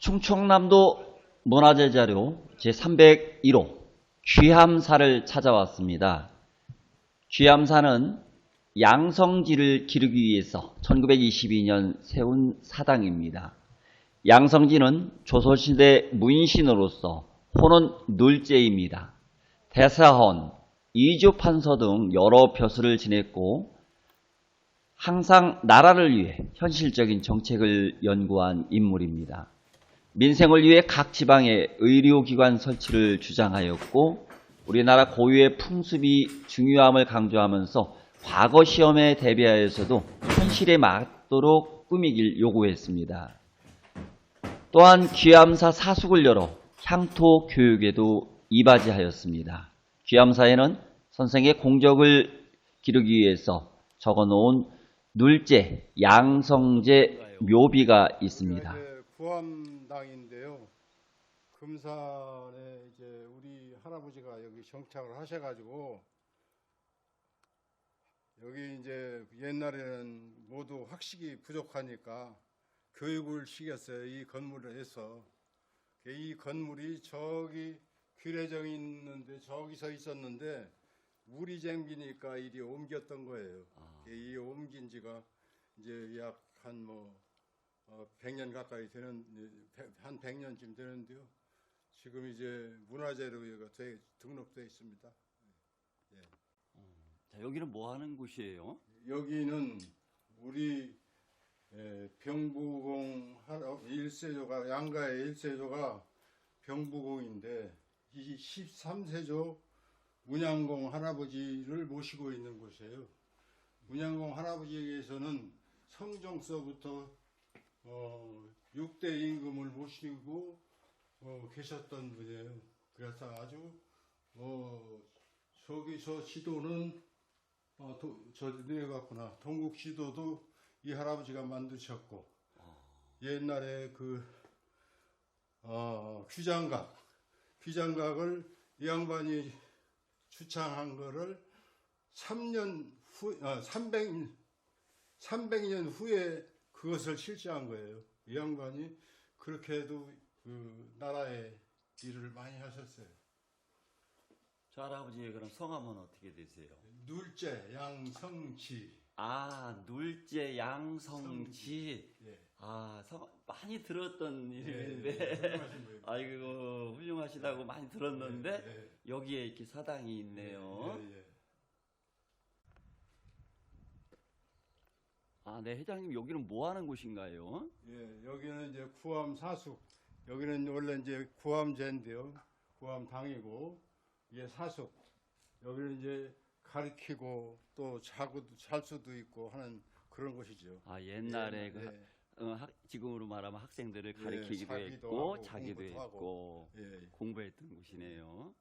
충청남도 문화재 자료 제301호 귀함사를 찾아왔습니다. 귀함사는 양성지를 기르기 위해서 1922년 세운 사당입니다. 양성지는 조선시대 문신으로서 호는 눌제입니다. 대사헌, 이주판서 등 여러 벼슬을 지냈고 항상 나라를 위해 현실적인 정책을 연구한 인물입니다. 민생을 위해 각 지방에 의료기관 설치를 주장하였고 우리나라 고유의 풍습이 중요함을 강조하면서 과거 시험에 대비하여서도 현실에 맞도록 꾸미길 요구했습니다. 또한 귀암사 사숙을 열어 향토 교육에도 이바지하였습니다. 귀암사에는 선생의 공적을 기르기 위해서 적어놓은 눌제, 양성제 묘비가 있습니다. 구암당인데요. 금산에 이제 우리 할아버지가 여기 정착을 하셔가지고 여기 이제 옛날에는 모두 학식이 부족하니까 교육을 시켰어요. 이 건물을 해서 이 건물이 저기 규례정 있는데 저기서 있었는데 물이 쟁기니까 이리 옮겼던 거예요. 이 옮긴 지가 이제 약 한뭐 어, 100년 가까이 되는 백- 한 100년쯤 되는데요. 지금 이제 문화재로 돼- 등록돼 있습니다. 자, 여기는 뭐 하는 곳이에요? 여기는 우리 에, 병부공 할아- 일세조가 양가의 일세조가 병부공인데 이 13세조 문양공 할아버지를 모시고 있는 곳이에요. 문양공 할아버지에게서는 성정서부터 어, 6대 임금을 모시고 어, 계셨던 분이에요. 그래서 아주 어, 저기서 지도는 어, 도, 저 내려갔구나. 동국 지도도 이 할아버지가 만드셨고 옛날에 그 어, 귀장각 귀장각을 이 양반이 주창한 거를 3년 후, 아, 300, 300년 후에 그것을 실시한 거예요. 이 양반이 그렇게 해도 그 나라의 일을 많이 하셨어요. 저 할아버지의 그럼 성함은 어떻게 되세요? 눌제 양성치. 아, 눌제 양성지. 예. 아, 성 많이 들었던 예, 이름인데. 예, 분이에요. 아이고, 훌륭하시다고 많이 들었는데 예, 여기에 이렇게 사당이 예, 있네요. 예, 예. 아, 네, 회장님 여기는 뭐 하는 곳인가요? 예, 여기는 이제 구암 사숙. 여기는 원래 이제 구암제인데요. 구암 당이고 이게 사숙. 여기는 이제 가리키고 또 자고 잘 수도 있고 하는 그런 곳이죠. 아, 옛날에 예, 그 예, 학- 어, 학- 지금으로 말하면 학생들을 예, 가르치기도 자기도 했고 하고 자기도 했고 예. 공부했던 곳이네요.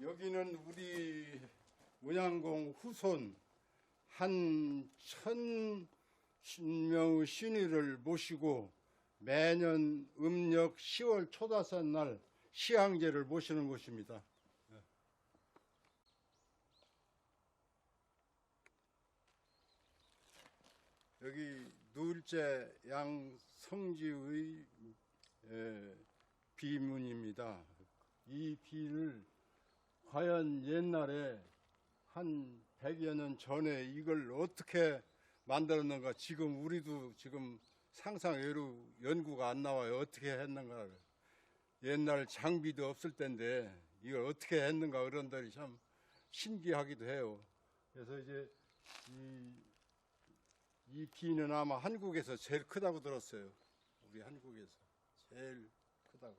여기는 우리 문양공 후손 한 천명의 신의를 모시고 매년 음력 10월 초다섯 날 시항제를 모시는 곳입니다. 여기 누일제 양 성지의 에, 비문입니다. 이 비를 과연 옛날에 한 100여 년 전에 이걸 어떻게 만들었는가 지금 우리도 지금 상상 외로 연구가 안 나와요. 어떻게 했는가. 옛날 장비도 없을 때인데 이걸 어떻게 했는가 어른들이 참 신기하기도 해요. 그래서 이제 이, 이 비는 아마 한국에서 제일 크다고 들었어요. 우리 한국에서 제일 크다고.